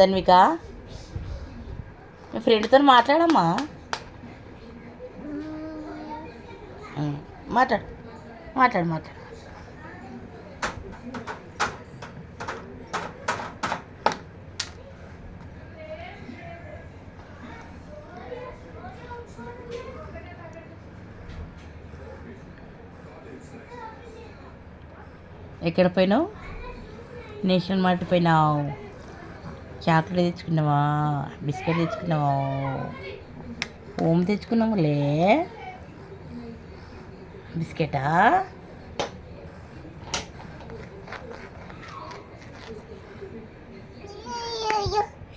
ధన్విక? మీ ఫ్రెండ్తో మాట్లాడమ్మా. మాట్లాడు మాట్లాడు మాట్లాడు. ఎక్కడ పోయినావు? నేషనల్ మార్ట్ పోయినావు. చాక్లెట్ తెచ్చుకున్నావా? బిస్కెట్ తెచ్చుకున్నావా? ఓం తెచ్చుకున్నాములే. బిస్కెటా?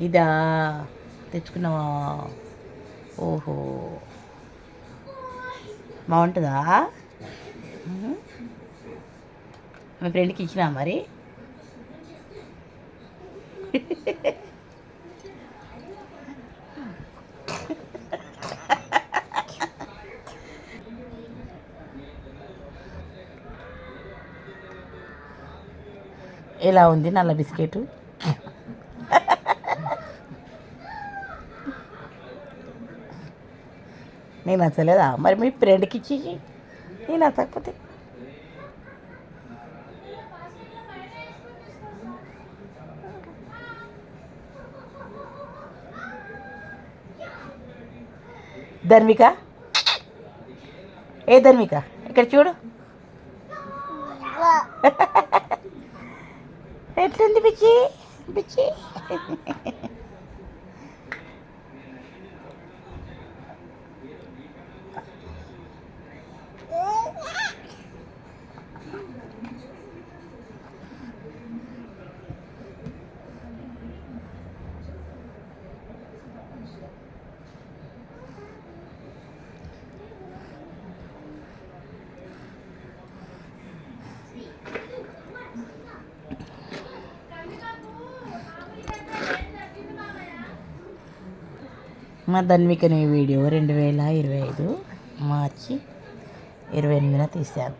ఇదా తెచ్చుకున్నావా? ఓహో. బాగుంటుందా? మీ ఫ్రెండ్కి ఇచ్చినా మరి? ఎలా ఉంది నల్ల బిస్కెట్? నేను నచ్చలేదా? మరి మీ ఫ్రెండ్కి ఇచ్చి. నేను నచ్చకపోతే ధర్మిక? ఏ ధర్మిక? ఇక్కడ చూడు. ఎట్లుంది పిచ్చి? పిచ్చి. మా ధన్వికని వీడియో రెండు వేల ఇరవై ఐదు మార్చి ఇరవై ఎనిమిదిన తీశాను